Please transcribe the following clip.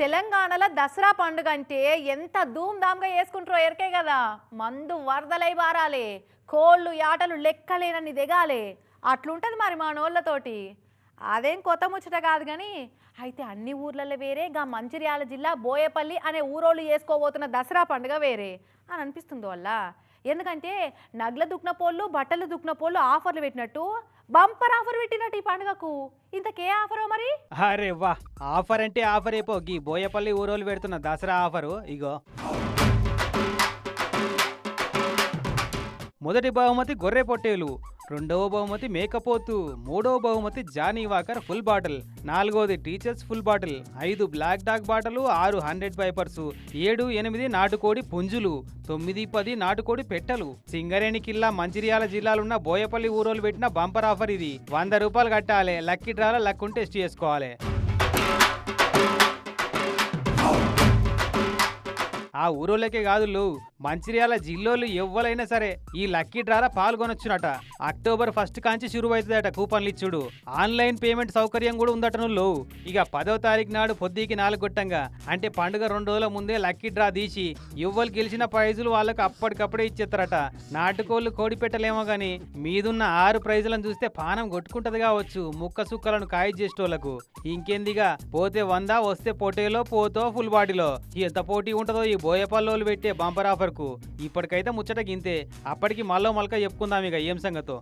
తెలంగాణలో దసరా పండుగ అంటే ఎంత ధూమ్ధామ్గా వేసుకుంటారో ఎరకే కదా. మందు వరదలై బారాలి. కోళ్ళు యాటలు లెక్కలేనని దిగాలే. అట్లుంటుంది మరి మా నోళ్ళతోటి అదేం కొత్త ముచ్చట కాదు కానీ అయితే అన్ని ఊర్లలో వేరే గా మంచిర్యాల జిల్లా బోయపల్లి అనే ఊరోళ్ళు చేసుకోబోతున్న దసరా పండుగ వేరే అని అనిపిస్తుంది వల్ల ఎందుకంటే నగల దుక్కిన పోళ్ళు బట్టలు దుక్కిన పోళ్ళు ఆఫర్లు పెట్టినట్టు బంపర్ ఆఫర్ పెట్టినట్టు ఈ పండుగకు. ఇంతకే ఆఫర్ మరి? అరే వా ఆఫర్ అంటే ఆఫర్ అయిపో. గీ బోయపల్లి ఊరోళ్ళు పెడుతున్న దసరా ఆఫరు ఇగో. మొదటి బహుమతి గొర్రె పొట్టేలు రెండవ బహుమతి మేకపోతు మూడవ బహుమతి జానీ వాకర్ ఫుల్ బాటిల్ నాలుగవది టీచర్స్ ఫుల్ బాటిల్ ఐదు బ్లాక్ డాగ్ బాటలు ఆరు హండ్రెడ్ పైపర్స్ ఏడు ఎనిమిది నాటుకోడి పుంజులు తొమ్మిది పది నాటుకోడి పెట్టలు. సింగరేణి కిల్లా మంచిర్యాల జిల్లాలున్న బోయపల్లి ఊరోళ్ళు పెట్టిన బంపర్ ఆఫర్ ఇది. వంద రూపాయలు కట్టాలి లక్కీ డ్రాలో లక్ ఉంటే టెస్ట్ చేసుకోవాలి. ఆ ఊరోళ్ళకే కాదులు. మంచిర్యాల జిల్లోలు ఎవ్వలైనా సరే ఈ లక్కీ డ్రాల పాల్గొనొచ్చునట. అక్టోబర్ ఫస్ట్ కాంచి శురువైతుందట కూపన్లు ఇచ్చుడు ఆన్లైన్ పేమెంట్ సౌకర్యం కూడా ఉందట నువ్వు ఇక పదో తారీఖు నాడు పొద్దుకి నాలుగు గొట్టంగా అంటే పండుగ రెండు రోజుల ముందే లక్కీ డ్రా తీసి ఎవ్వరు గెలిచిన ప్రైజులు వాళ్ళకు అప్పటికప్పుడే ఇచ్చేస్తారట నాటుకోళ్ళు కోడి పెట్టలేమో గాని మీదున్న ఆరు ప్రైజులను చూస్తే పానం కొట్టుకుంటది కావచ్చు ముక్క సుక్కలను కాయ చేసేటోళ్ళకు ఇంకెందిగా పోతే వంద వస్తే పొటేలో పోతో ఫుల్ బాడీలో. ఎంత పోటీ ఉంటుందో ఈ బోయపల్లోలు పెట్టే బంపర్ ఆఫర్కు ఇప్పటికైతే ముచ్చట గింతే. అప్పటికి మళ్ళీ మల్క చెప్పుకుందాం ఇక ఏం సంగతో.